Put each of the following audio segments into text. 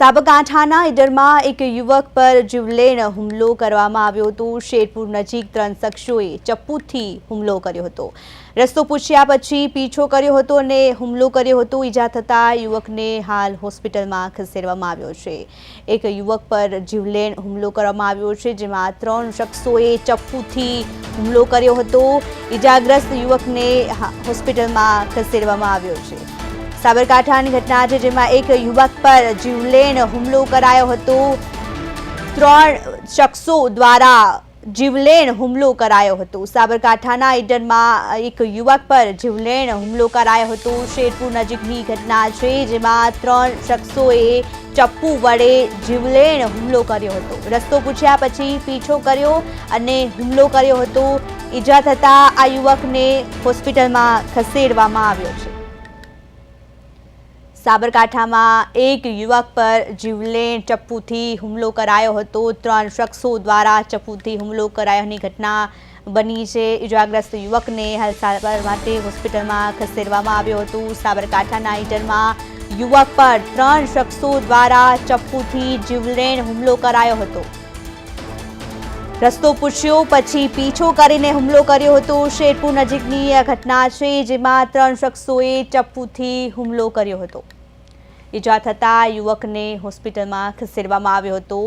સાબરકાંઠાના ઈડરમાં એક યુવક પર જીવલેણ હુમલો કરવામાં આવ્યો હતો. શેરપુર નજીક ત્રણ શખ્સોએ ચપ્પુથી હુમલો કર્યો હતો. રસ્તો પૂછ્યા પછી પીછો કર્યો હતો અને હુમલો કર્યો હતો. ઈજા થતાં યુવકને હાલ હોસ્પિટલમાં ખસેડવામાં આવ્યો છે. એક યુવક પર જીવલેણ હુમલો કરવામાં આવ્યો છે, જેમાં ત્રણ શખ્સોએ ચપ્પુથી હુમલો કર્યો હતો. ઈજાગ્રસ્ત યુવકને હોસ્પિટલમાં ખસેડવામાં આવ્યો છે. સાબરકાંઠાની ઘટના છે જેમાં એક યુવક પર જીવલેણ હુમલો કરાયો હતો. ત્રણ શખ્સો દ્વારા જીવલેણ હુમલો કરાયો હતો. સાબરકાંઠાના ઈડરમાં એક યુવક પર જીવલેણ હુમલો કરાયો હતો. શેરપુર નજીકની ઘટના છે જેમાં ત્રણ શખ્સોએ ચપ્પુ વડે જીવલેણ હુમલો કર્યો હતો. રસ્તો પૂછ્યા પછી પીછો કર્યો અને હુમલો કર્યો હતો. ઈજા થતાં આ યુવકને હોસ્પિટલમાં ખસેડવામાં આવ્યો છે. સાબરકાંઠામાં એક યુવક પર જીવલેણ ચપ્પુથી હુમલો કરાયો હતો. ત્રણ શખ્સો દ્વારા ચપ્પુથી હુમલો કરાયોની ઘટના બની છે. ઇજાગ્રસ્ત યુવકને હાલ સારવાર માટે હોસ્પિટલમાં ખસેડવામાં આવ્યો હતો. સાબરકાંઠાના ઈડરમાં યુવક પર ત્રણ શખ્સો દ્વારા ચપ્પુથી જીવલેણ હુમલો કરાયો હતો. રસ્તો પૂછ્યો, પછી પીછો કરીને હુમલો કર્યો હતો. શેરપુર નજીકની આ ઘટના છે, જેમાં ત્રણ શખ્સોએ ચપ્પુથી હુમલો કર્યો હતો. ઈજા થતાં યુવકને હોસ્પિટલમાં ખસેડવામાં આવ્યો હતો.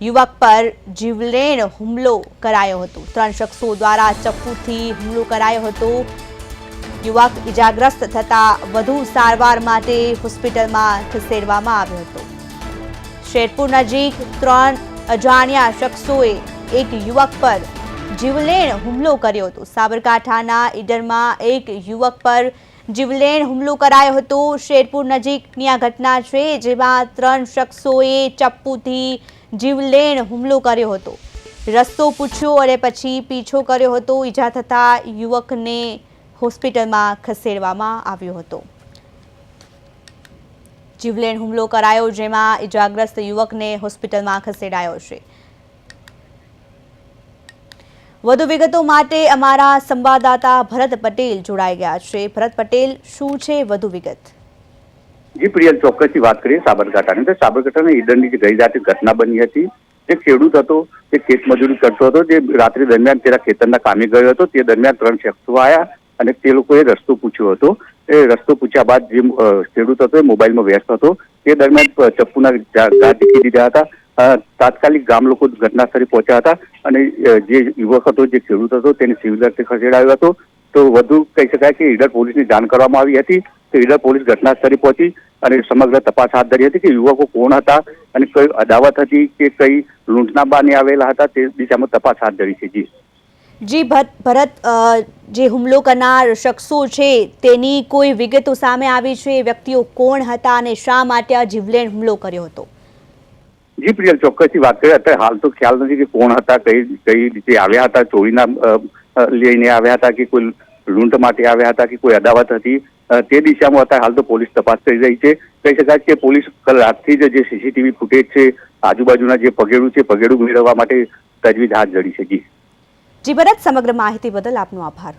યુવક પર જીવલેણ હુમલો કરાયો હતો. ત્રણ શખ્સો દ્વારા ચપ્પુથી હુમલો કરાયો હતો. યુવક ઈજાગ્રસ્ત થતાં વધુ સારવાર માટે હોસ્પિટલમાં ખસેડવામાં આવ્યો હતો. શેરપુર નજીક ત્રણ અજાણ્યા શખ્સોએ એક યુવક પર જીવલેણ હુમલો કર્યો હતો. સાબરકાંઠાના ઈડરમાં એક યુવક પર જીવલેણ હુમલો કરાયો હતો. શેરપુર નજીકની આ ઘટના છે, જેમાં ત્રણ શખ્સોએ ચપ્પુથી જીવલેણ હુમલો કર્યો હતો. રસ્તો પૂછ્યો અને પછી પીછો કર્યો હતો. ઈજા થતાં યુવકને હોસ્પિટલમાં ખસેડવામાં આવ્યો હતો. જીવલેણ હુમલો કરાયો, જેમાં ઇજાગ્રસ્ત યુવકને હોસ્પિટલમાં ખસેડાયો છે. વધુ વિગતો માટે અમારા સંવાદદાતા ભરત પટેલ જોડાઈ ગયા છે. ભરત પટેલ, શું છે વધુ વિગત? જી, પ્રિયલ, ચોક્કસથી વાત કરીએ સાબરકાંઠાની. તો સાબરકાંઠાના ઈડરની જે ગઈ રાતે ઘટના બની હતી, તે ખેડૂત હતો, તે ખેત મજૂરી કરતો હતો, જે રાત્રિ દરમિયાન તેના ખેતરના કામે ગયો હતો, તે દરમિયાન ત્રણ શખ્સો આવ્યા અને તે લોકોએ રસ્તો પૂછ્યો હતો. એ રસ્તો પૂછ્યા બાદ જે ખેડૂત હતો, એ મોબાઈલમાં વ્યસ્ત હતો. તે દરમિયાન ચપ્પુના દીધા હતા. તાત્કાલિક ગામ લોકો ઘટના સ્થળે પહોંચ્યા હતા અને જે યુવક હતો, જે ખેડૂત હતો, તેને સિવિલ અર્થે ખસેડાયો હતો. તો વધુ કહી શકાય કે ઈડર પોલીસની જાણ કરવામાં આવી હતી. તો ઈડર પોલીસ ઘટના સ્થળે પહોંચી અને સમગ્ર તપાસ હાથ ધરી હતી કે યુવકો કોણ હતા અને કઈ અદાવત હતી કે કઈ લૂંટના બાને આવેલા હતા તે દિશામાં તપાસ હાથ ધરી છે. જી. જી ભરત જે હુમલો કરનાર શખ્સો છે, તેની કોઈ વિગતો સામે આવી છે? વ્યક્તિઓ કોણ હતા અને શા માટે આ જીવલેણ હુમલો કર્યો હતો? જી, પ્રિયલ, ચોક્કસથી વાત કરી. અત્યારે હાલ તો ખ્યાલ નથી કે કોણ હતા, કઈ કઈ રીતે આવ્યા હતા, ચોરીના લઈને આવ્યા હતા કે કોઈ લૂંટ માટે આવ્યા હતા કે કોઈ અદાવત હતી. તે દિશામાં હતા હાલ તો પોલીસ તપાસ કરી રહી છે. કહી શકાય કે પોલીસ કલ રાતથી જ જે સીસીટીવી ફૂટેજ છે, આજુબાજુના જે પગેડું છે, પગેડું મેળવવા માટે તજવીજ હાથ ધરી છે. જી, ભરત, સમગ્ર માહિતી બદલ આપનો આભાર.